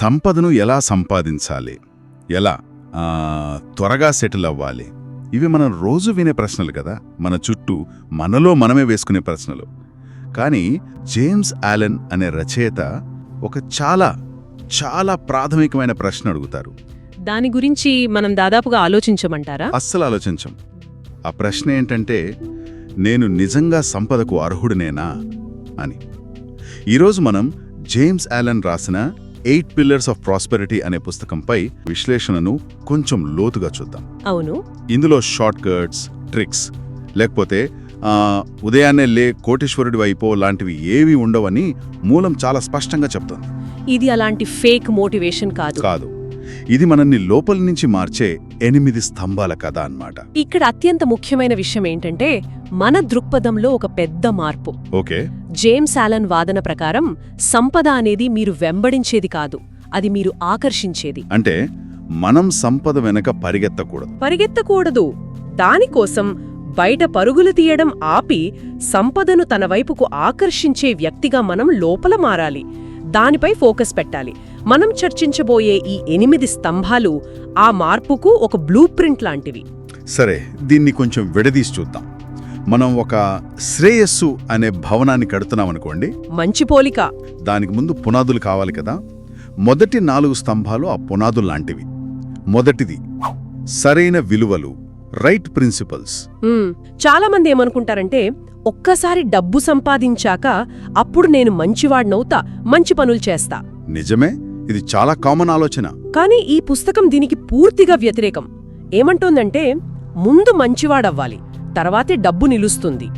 సంపదను ఎలా సంపాదించాలి? ఎలా త్వరగా సెటిల్ అవ్వాలి? ఇవి మనం రోజు వినే ప్రశ్నలు కదా. మన చుట్టూ మనలో మనమే వేసుకునే ప్రశ్నలు. కానీ జేమ్స్ ఆలెన్ అనే రచయిత ఒక చాలా చాలా ప్రాథమికమైన ప్రశ్న అడుగుతారు. దాని గురించి మనం దాదాపుగా ఆలోచించమంటారా? అస్సలు ఆలోచించం. ఆ ప్రశ్న ఏంటంటే నేను నిజంగా సంపదకు అర్హుడినేనా అని. ఈరోజు మనం జేమ్స్ ఆలన్ రాసిన ఎయిట్ పిల్లర్స్ ఆఫ్ ప్రాస్పెరిటీ అనే పుస్తకంపై విశ్లేషణను కొంచెం లోతుగా చూద్దాం. అవును. ఇందులో షార్ట్ కట్స్ ట్రిక్స్ లేకపోతే ఉదయాన్నే లే కోటేశ్వరుడి వైపో లాంటివి ఏవి ఉండవని మూలం చాలా స్పష్టంగా చెప్తోంది. ఇది అలాంటి ఫేక్ మోటివేషన్ కాదు. కాదు. ఇది మనల్ని లోపల నుంచి మార్చే ఎనిమిది స్తంభాల కథ అన్నమాట. ఇక్కడ అత్యంత ముఖ్యమైన విషయం ఏంటంటే మన దృక్పథంలో ఒక పెద్ద మార్పు. ఓకే. జేమ్స్ ఆలన్ వాదన ప్రకారం సంపద అనేది మీరు వెంబడించేది కాదు అది మీరు ఆకర్షించేది. అంటే మనం సంపద వెనక పరిగెత్తకూడదు. పరిగెత్తకూడదు. దానికోసం బయట పరుగులు తీయడం ఆపి సంపదను తన వైపుకు ఆకర్షించే వ్యక్తిగా మనం లోపల మారాలి. దానిపై ఫోకస్ పెట్టాలి. మనం చర్చించబోయే ఈ ఎనిమిది స్తంభాలు ఆ మార్పుకు ఒక బ్లూ ప్రింట్ లాంటివి. సరే దీన్ని కొంచెం విడదీసి చూద్దాం. మనం ఒక శ్రేయస్సు అనే భవనాన్ని కడుతున్నామనుకోండి మంచి పోలిక. దానికి ముందు పునాదులు కావాలి కదా. మొదటి నాలుగు స్తంభాలు ఆ పునాదులు లాంటివి. మొదటిది సరైన విలువలు రైట్ ప్రిన్సిపల్స్. చాలా మంది ఏమనుకుంటారంటే ఒక్కసారి డబ్బు సంపాదించాక అప్పుడు నేను మంచివాడినవుతా మంచి పనులు చేస్తా. నిజమే. ఇది చాలా కామన్ ఆలోచన. కానీ ఈ పుస్తకం దీనికి పూర్తిగా వ్యతిరేకం. ఏమంటోందంటే ముందు మంచివాడవ్వాలి తర్వాతే డబ్బు నిలుస్తుంది.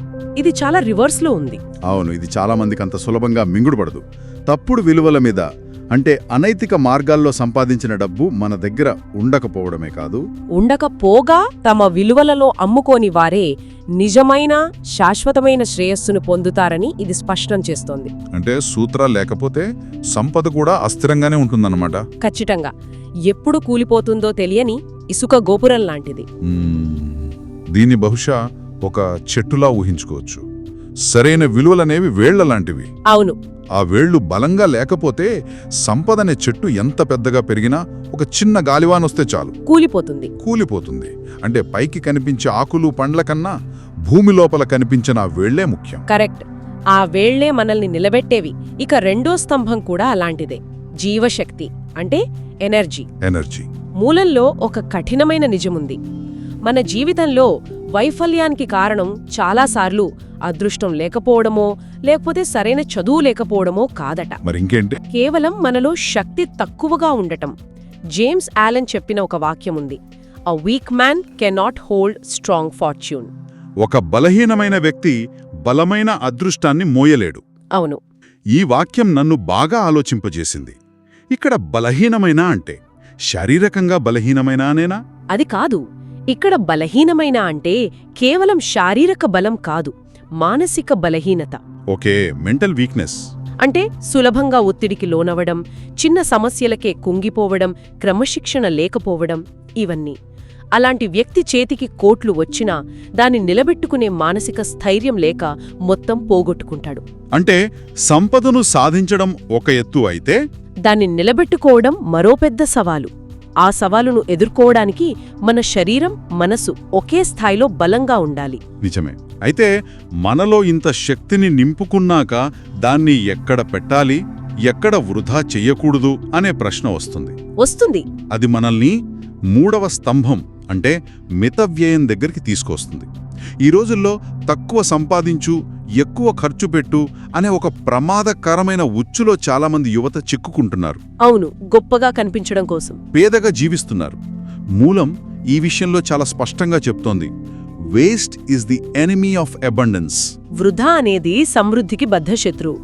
ఇది చాలా రివర్స్లో ఉంది. అవును ఇది చాలా మందికి అంత సులభంగా మింగుడుపడదు. తప్పుడు విలువల మీద అంటే అనైతిక మార్గాల్లో సంపాదించిన డబ్బు మన దగ్గర ఉండకపోవడమే కాదు. ఉండకపోగా తమ విలువలలో అమ్ముకోని వారే నిజమైన శాశ్వతమైన శ్రేయస్సును పొందుతారని ఇది స్పష్టం చేస్తోంది. అంటే సూత్రాలు లేకపోతే సంపద కూడా అస్థిరంగానే ఉంటుందన్నమాట. ఖచ్చితంగా. ఎప్పుడు కూలిపోతుందో తెలియని ఇసుక గోపురం లాంటిది. దీన్ని బహుశా ఒక చెట్టులా ఊహించుకోవచ్చు. సరైన విలువలనేవి వేళ్ళ లాంటివి. అవును. ఆ వేళ్ళు బలంగా లేకపోతే సంపదనే చెట్టు ఎంత పెద్దగా పెరిగినా ఒక చిన్న గాలివానొస్తే చాలు. కూలిపోతుంది. కూలిపోతుంది. అంటే పైకి కనిపించే ఆకులు పండ్ల కన్నా భూమి లోపల కనిపించిన ఆ వేళ్ళే ముఖ్యం. కరెక్ట్. ఆ వేళ్ళే మనల్ని నిలబెట్టేవి. ఇక రెండో స్తంభం కూడా అలాంటిదే. జీవశక్తి అంటే ఎనర్జీ. ఎనర్జీ. మూలంలో ఒక కఠినమైన నిజముంది. మన జీవితంలో వైఫల్యానికి కారణం చాలాసార్లు అదృష్టం లేకపోవడమో లేకపోతే సరైన చదువు లేకపోవడమో కాదట. కేవలం మనలో శక్తి తక్కువగా ఉండటం. జేమ్స్ ఆలన్ చెప్పిన ఒక వాక్యముంది a weak man cannot hold strong fortune ఒక బలహీనమైన వ్యక్తి బలమైన అదృష్టాన్ని మోయలేడు. అవును. ఈ వాక్యం నన్ను బాగా ఆలోచింపజేసింది. ఇక్కడ బలహీనమైన అంటే శారీరకంగా బలహీనమైన అనేనా అది కాదు. ఇక్కడ బలహీనమైన అంటే కేవలం శారీరక బలం కాదు మానసిక బలహీనత. Okay mental weakness. అంటే సులభంగా ఒత్తిడికి లోనవడం చిన్న సమస్యలకే కుంగిపోవడం క్రమశిక్షణ లేకపోవడం ఇవన్నీ. అలాంటి వ్యక్తి చేతికి కోట్లు వచ్చినా దాన్ని నిలబెట్టుకునే మానసిక స్థైర్యం లేక మొత్తం పోగొట్టుకుంటాడు. అంటే సంపదను సాధించడం ఒక ఎత్తు అయితే? దాన్ని నిలబెట్టుకోవడం మరో పెద్ద సవాలు. ఆ సవాలును ఎదుర్కోవడానికి మన శరీరం మనసు ఒకే స్థాయిలో బలంగా ఉండాలి. నిజమే. అయితే మనలో ఇంత శక్తిని నింపుకున్నాక దాన్ని ఎక్కడ పెట్టాలి ఎక్కడ వృధా చెయ్యకూడదు అనే ప్రశ్న వస్తుంది. వస్తుంది. అది మనల్ని మూడవ స్తంభం అంటే మితవ్యయం దగ్గరికి తీసుకొస్తుంది. ఈ రోజుల్లో తక్కువ సంపాదించు ఎక్కువ ఖర్చు పెట్టు అనే ఒక ప్రమాదకరమైన ఉచ్చులో చాలామంది యువత చిక్కుకుంటున్నారు. అవును గొప్పగా కనిపించడం కోసం. పేదగా జీవిస్తున్నారు. మూలం ఈ విషయంలో చాలా స్పష్టంగా చెప్తోంది. Waste is the enemy of abundance వృధా అనేది సమృద్ధికి బద్ధశత్రువు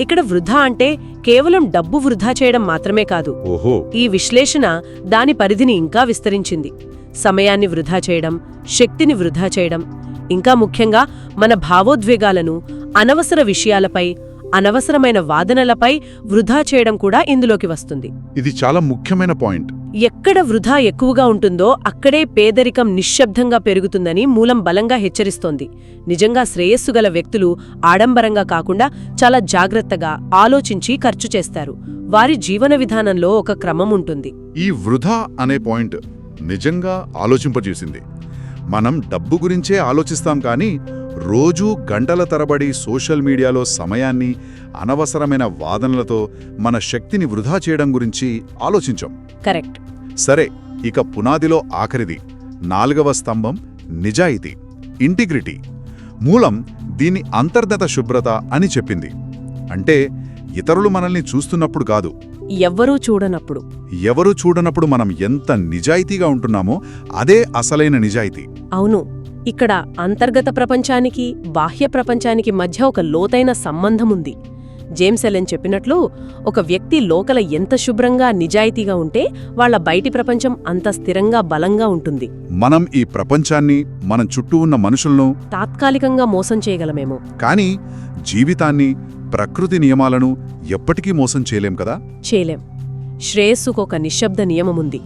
ఇక్కడ వృధా అంటే కేవలం డబ్బు వృధా చేయడం మాత్రమే కాదు. ఓహో. ఈ విశ్లేషణ దాని పరిధిని ఇంకా విస్తరించింది. సమయాన్ని వృధా చేయడం శక్తిని వృధా చేయడం ఇంకా ముఖ్యంగా మన భావోద్వేగాలను అనవసర విషయాలపై అనవసరమైన వాదనలపై వృధా చేయడం కూడా ఇందులోకి వస్తుంది. ఇది చాలా ముఖ్యమైన పాయింట్. ఎక్కడ వృధా ఎక్కువగా ఉంటుందో అక్కడే పేదరికం నిశ్శబ్దంగా పెరుగుతుందని మూలం బలంగా హెచ్చరిస్తోంది. నిజంగా శ్రేయస్సు గల వ్యక్తులు ఆడంబరంగా కాకుండా చాలా జాగ్రత్తగా ఆలోచించి ఖర్చు చేస్తారు. వారి జీవన విధానంలో ఒక క్రమం ఉంటుంది. ఈ వృధా అనే పాయింట్ నిజంగా ఆలోచింపజేసింది. మనం డబ్బు గురించే ఆలోచిస్తాం కానీ రోజూ గంటల తరబడి సోషల్ మీడియాలో సమయాన్ని అనవసరమైన వాదనలతో మన శక్తిని వృధా చేయడం గురించి ఆలోచించాం. కరెక్ట్. సరే ఇక పునాదిలో ఆఖరిది. నాలుగవ స్తంభం నిజాయితీ ఇంటిగ్రిటీ. మూలం దీని అంతర్గత శుభ్రత అని చెప్పింది. అంటే ఇతరులు మనల్ని చూస్తున్నప్పుడు కాదు ఎవ్వరూ చూడనప్పుడు. ఎవరు చూడనప్పుడు మనం ఎంత నిజాయితీగా ఉంటున్నామో అదే అసలైన నిజాయితీ. అవును ఇక్కడ అంతర్గత ప్రపంచానికి బాహ్య ప్రపంచానికి మధ్య ఒక లోతైన సంబంధం ఉంది జేమ్స్ ఎలెన్ చెప్పినట్లు ఒక వ్యక్తి లోకల ఎంత శుభ్రంగా నిజాయితీగా ఉంటే వాళ్ళ బయటి ప్రపంచం అంత స్థిరంగా బలంగా ఉంటుంది. మనం ఈ ప్రపంచాన్ని మన చుట్టూ ఉన్న మనుషులను తాత్కాలికంగా మోసం చేయగలమేమో. కానీ జీవితాన్ని ప్రకృతి నియమాలను ఎప్పటికీ మోసం చేయలేం కదా? చేయలేం. శ్రేయస్సుకు ఒక నిశ్శబ్ద నియమముంది.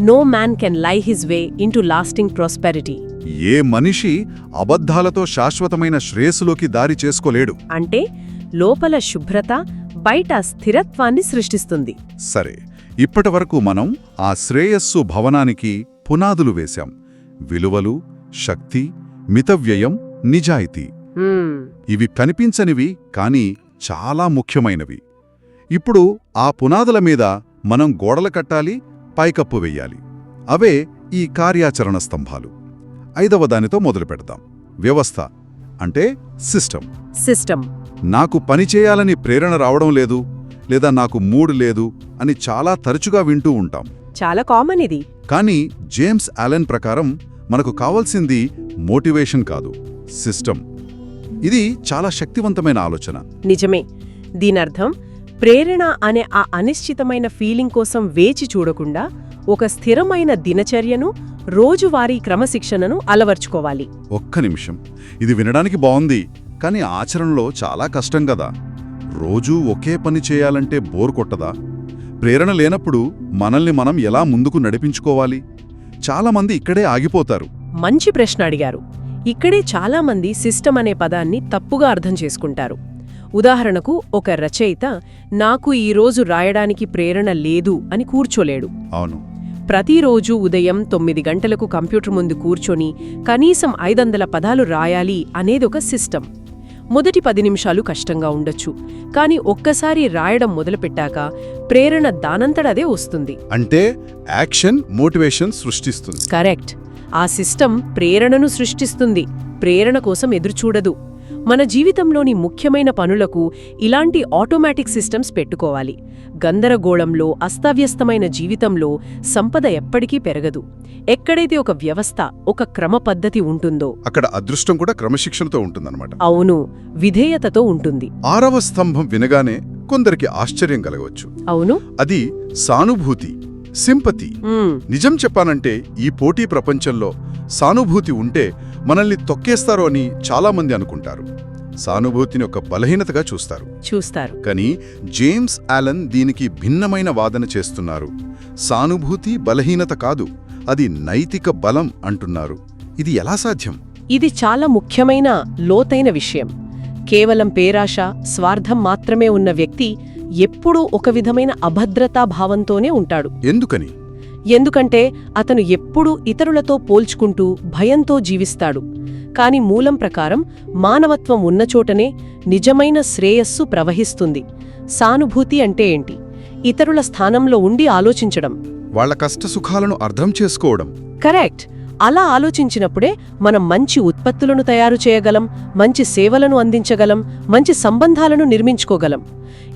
No man can lie his way into lasting prosperity ఏ మనిషి అబద్ధాలతో శాశ్వతమైన శ్రేయస్సులోకి దారి చేసుకోలేడు. అంటే లోపల శుభ్రత బయట స్థిరత్వాన్ని సృష్టిస్తుంది. సరే ఇప్పటివరకు మనం ఆ శ్రేయస్సు భవనానికి పునాదులు వేశాం. విలువలు శక్తి మితవ్యయం నిజాయితీ. ఇవి కనిపించనివి కానీ చాలా ముఖ్యమైనవి. ఇప్పుడు ఆ పునాదుల మీద మనం గోడలు కట్టాలి పైకప్పు వెయ్యాలి. అవే ఈ కార్యాచరణ స్తంభాలు. ఐదవ దానితో మొదలు పెడతాం వ్యవస్థ అంటే సిస్టమ్. సిస్టమ్. నాకు పని చేయాలని ప్రేరణ రావడం లేదు లేదా నాకు మూడ్ లేదు అని చాలా తరచుగా వింటూ ఉంటాం. చాలా కామన్ ఇది. కానీ జేమ్స్ ఆలెన్ ప్రకారం మనకు కావాల్సింది మోటివేషన్ కాదు సిస్టమ్. ఇది చాలా శక్తివంతమైన ఆలోచన. నిజమే. దీనర్థం ప్రేరణ అనే ఆ అనిశ్చితమైన ఫీలింగ్ కోసం వేచి చూడకుండా ఒక స్థిరమైన దినచర్యను రోజువారీ క్రమశిక్షణను అలవర్చుకోవాలి. ఒక్క నిమిషం. ఇది వినడానికి బాగుంది కానీ ఆచరణలో చాలా కష్టం కదా. రోజూ ఒకే పని చేయాలంటే బోర్ కొట్టదా? ప్రేరణ లేనప్పుడు మనల్ని మనం ఎలా ముందుకు నడిపించుకోవాలి? చాలామంది ఇక్కడే ఆగిపోతారు. మంచి ప్రశ్న అడిగారు. ఇక్కడే చాలామంది సిస్టమ్ అనే పదాన్ని తప్పుగా అర్థం చేసుకుంటారు. ఉదాహరణకు ఒక రచయిత నాకు ఈ రోజు రాయడానికి ప్రేరణ లేదు అని కూర్చోలేడు. అవును. ప్రతిరోజు ఉదయం తొమ్మిది గంటలకు కంప్యూటర్ ముందు కూర్చొని కనీసం ఐదొందల పదాలు రాయాలి అనేది ఒక సిస్టమ్. మొదటి పది నిమిషాలు కష్టంగా ఉండొచ్చు కానీ ఒక్కసారి రాయడం మొదలుపెట్టాక ప్రేరణ దానంతటదే వస్తుంది. అంటే యాక్షన్ మోటివేషన్ సృష్టిస్తుంది. కరెక్ట్. ఆ సిస్టమ్ ప్రేరణను సృష్టిస్తుంది. ప్రేరణ కోసం ఎదురుచూడదు. మన జీవితంలోని ముఖ్యమైన పనులకు ఇలాంటి ఆటోమేటిక్ సిస్టమ్స్ పెట్టుకోవాలి. గందరగోళంలో అస్తవ్యస్తమైన జీవితంలో సంపద ఎప్పటికీ పెరగదు. ఎక్కడైతే ఒక వ్యవస్థ ఒక క్రమ పద్ధతి ఉంటుందో అక్కడ అదృష్టం కూడా క్రమశిక్షణతో ఉంటుందన్నమాట. అవును విధేయతతో ఉంటుంది. ఆరవ స్తంభం వినగానే కొందరికి ఆశ్చర్యం కలగవచ్చు. అవును. అది సానుభూతి. సింపతి. నిజం చెప్పానంటే ఈ పోటీ ప్రపంచంలో సానుభూతి ఉంటే మనల్ని తొక్కేస్తారు అని చాలామంది అనుకుంటారు. సానుభూతిని ఒక బలహీనతగా చూస్తారు. చూస్తారు. కానీ జేమ్స్ ఆలన్ దీనికి భిన్నమైన వాదన చేస్తున్నారు. సానుభూతి బలహీనత కాదు అది నైతిక బలం అంటున్నారు. ఇది ఎలా సాధ్యం? ఇది చాలా ముఖ్యమైన లోతైన విషయం. కేవలం పేరాశ స్వార్థం మాత్రమే ఉన్న వ్యక్తి ఎప్పుడూ ఒక విధమైన అభద్రతా భావంతోనే ఉంటాడు. ఎందుకని? ఎందుకంటే అతను ఎప్పుడూ ఇతరులతో పోల్చుకుంటూ భయంతో జీవిస్తాడు. కాని మూలం ప్రకారం మానవత్వం ఉన్నచోటనే నిజమైన శ్రేయస్సు ప్రవహిస్తుంది. సానుభూతి అంటే ఏంటి? ఇతరుల స్థానంలో ఉండి ఆలోచించడం. వాళ్ళ కష్టసుఖాలను అర్థం చేసుకోవడం. కరెక్ట్. అలా ఆలోచించినప్పుడే మనం మంచి ఉత్పత్తులను తయారు చేయగలం మంచి సేవలను అందించగలం మంచి సంబంధాలను నిర్మించుకోగలం.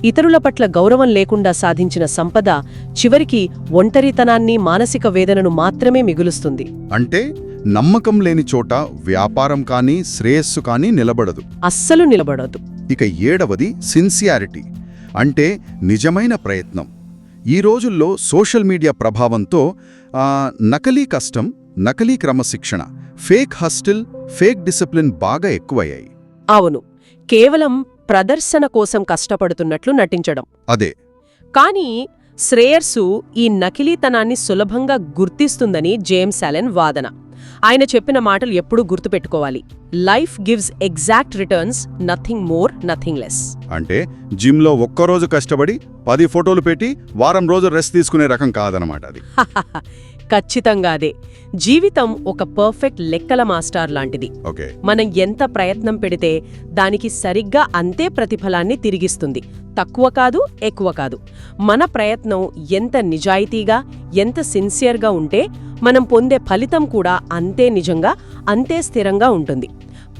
ఇతరుల పట్ల గౌరవం లేకుండా సాధించిన సంపద చివరికి ఒంటరితనాన్ని మానసిక వేదనను మాత్రమే మిగులుస్తుంది. అంటే నమ్మకం లేని చోట వ్యాపారం కానీ శ్రేయస్సు కానీ నిలబడదు. అస్సలు నిలబడదు. ఇక ఏడవది సిన్సియారిటీ. అంటే నిజమైన ప్రయత్నం. ఈ రోజుల్లో సోషల్ మీడియా ప్రభావంతో నకలీ కష్టం నకలీ క్రమశిక్షణ ఫేక్ హస్టిల్ ఫేక్ డిసిప్లిన్ బాగా ఎక్కువయ్యాయి. అవును కేవలం ప్రదర్శన కోసం కష్టపడుతున్నట్లు నటించడం. అదే. కానీ శ్రేయస్సు ఈ నకిలీతనాన్ని సులభంగా గుర్తిస్తుందని జేమ్స్ అలెన్ వాదన. ఆయన చెప్పిన మాటలు ఎప్పుడూ గుర్తుపెట్టుకోవాలి. Life gives exact returns nothing more nothing less. అంటే జిమ్లో ఒక్కరోజు కష్టపడి పది ఫోటోలు పెట్టి వారం రోజు రెస్ట్ తీసుకునే రకం కాదనమాట అది. ఖచ్చితంగా అదే. జీవితం ఒక పర్ఫెక్ట్ లెక్కల మాస్టార్ లాంటిది. మనం ఎంత ప్రయత్నం పెడితే దానికి సరిగ్గా అంతే ప్రతిఫలాన్ని తిరిగిస్తుంది. తక్కువ కాదు ఎక్కువ కాదు. మన ప్రయత్నం ఎంత నిజాయితీగా ఎంత సిన్సియర్గా ఉంటే మనం పొందే ఫలితం కూడా అంతే నిజంగా అంతే స్థిరంగా ఉంటుంది.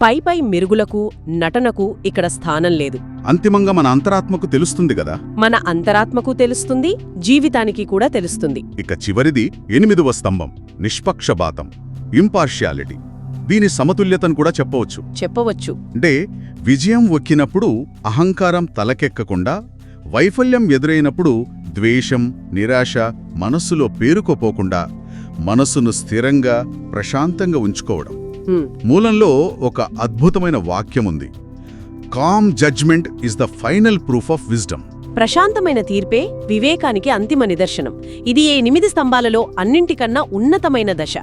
పై పై మెరుగులకు నటనకు ఇక్కడ స్థానం లేదు. అంతిమంగా మన అంతరాత్మకు తెలుస్తుంది కదా? మన అంతరాత్మకు తెలుస్తుంది జీవితానికి కూడా తెలుస్తుంది. ఇక చివరిది ఎనిమిదవ స్తంభం నిష్పక్షపాతం ఇంపార్షియాలిటీ. దీని సమతుల్యతను కూడా చెప్పవచ్చు. చెప్పవచ్చు. అంటే విజయం ఒక్కినప్పుడు అహంకారం తలకెక్కకుండా వైఫల్యం ఎదురైనప్పుడు ద్వేషం నిరాశ మనస్సులో పేరుకోపోకుండా మనస్సును స్థిరంగా ప్రశాంతంగా ఉంచుకోవడం. మూలంలో ఒక అద్భుతమైన వాక్యముంది. Calm judgment is the final proof of wisdom ప్రశాంతమైన తీర్పే వివేకానికి అంతిమ నిదర్శనం. ఇది ఈ ఎనిమిది స్తంభాలలో అన్నింటికన్నా ఉన్నతమైన దశ.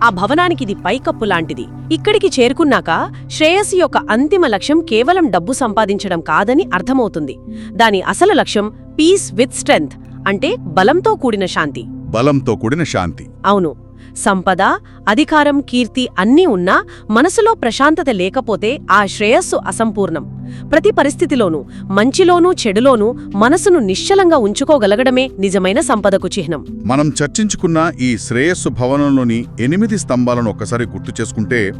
ఆ భవనానికి ఇది పైకప్పు లాంటిది. ఇక్కడికి చేరుకున్నాక శ్రేయస్సు యొక్క అంతిమ లక్ష్యం కేవలం డబ్బు సంపాదించడం కాదని అర్థమవుతుంది. దాని అసలు లక్ష్యం పీస్ విత్ స్ట్రెంగ్త్ అంటే బలంతో కూడిన శాంతి. బలంతో కూడిన శాంతి. అవును. సంపద అధికారం కీర్తి అన్నీ ఉన్నా మనసులో ప్రశాంతత లేకపోతే ఆ శ్రేయస్సు అసంపూర్ణం. ప్రతి పరిస్థితిలోనూ మంచిలోనూ చెడులోనూ మనసును నిశ్చలంగా ఉంచుకోగలగడమే నిజమైన సంపదకు చిహ్నం. మనం చర్చించుకున్న ఈ శ్రేయస్సు భవనంలోని ఎనిమిది స్తంభాలను ఒక్కసారి గుర్తు చేసుకుంటే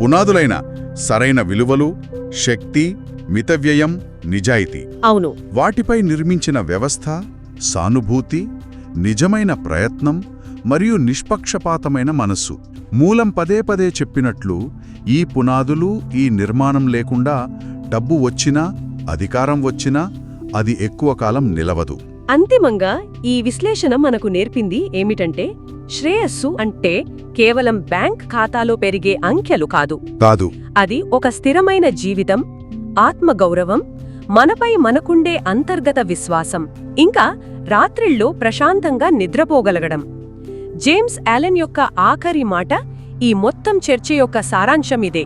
పునాదులైన సరైన విలువలు శక్తి మితవ్యయం నిజాయితీ. అవును. వాటిపై నిర్మించిన వ్యవస్థ సానుభూతి నిజమైన ప్రయత్నం మరియు నిష్పక్షపాతమైన మనస్సు. మూలం పదే పదే చెప్పినట్లు ఈ పునాదులు ఈ నిర్మాణం లేకుండా డబ్బు వచ్చినా అధికారం వచ్చినా అది ఎక్కువ కాలం నిలవదు. అంతిమంగా ఈ విశ్లేషణ మనకు నేర్పింది ఏమిటంటే శ్రేయస్సు అంటే కేవలం బ్యాంక్ ఖాతాలో పెరిగే అంకెలు కాదు. కాదు. అది ఒక స్థిరమైన జీవితం ఆత్మగౌరవం మనపై మనకుండే అంతర్గత విశ్వాసం ఇంకా రాత్రిళ్ళు ప్రశాంతంగా నిద్రపోగలగడం. జేమ్స్ యాలెన్ యొక్క ఆఖరి మాట ఈ మొత్తం చర్చ యొక్క సారాంశం ఇదే.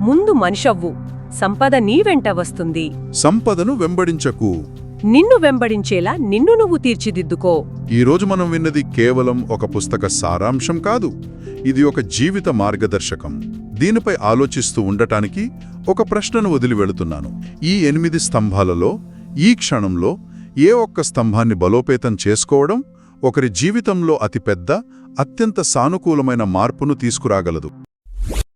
ముందు మనిషవ్వు సంపద నీ వెంట వస్తుంది. సంపదను వెంబడించకు. నిన్ను వెంబడించేలా నిన్ను నువ్వు తీర్చిదిద్దుకో. ఈరోజు మనం విన్నది కేవలం ఒక పుస్తక సారాంశం కాదు. ఇది ఒక జీవిత మార్గదర్శకం. దీనిపై ఆలోచిస్తూ ఉండటానికి ఒక ప్రశ్నను వదిలి వెళుతున్నాను. ఈ ఎనిమిది స్తంభాలలో ఈ క్షణంలో ఏ ఒక్క స్తంభాన్ని బలోపేతం చేసుకోవడం ఒకరి జీవితంలో అతిపెద్ద అత్యంత సానుకూలమైన మార్పును తీసుకురాగలదు.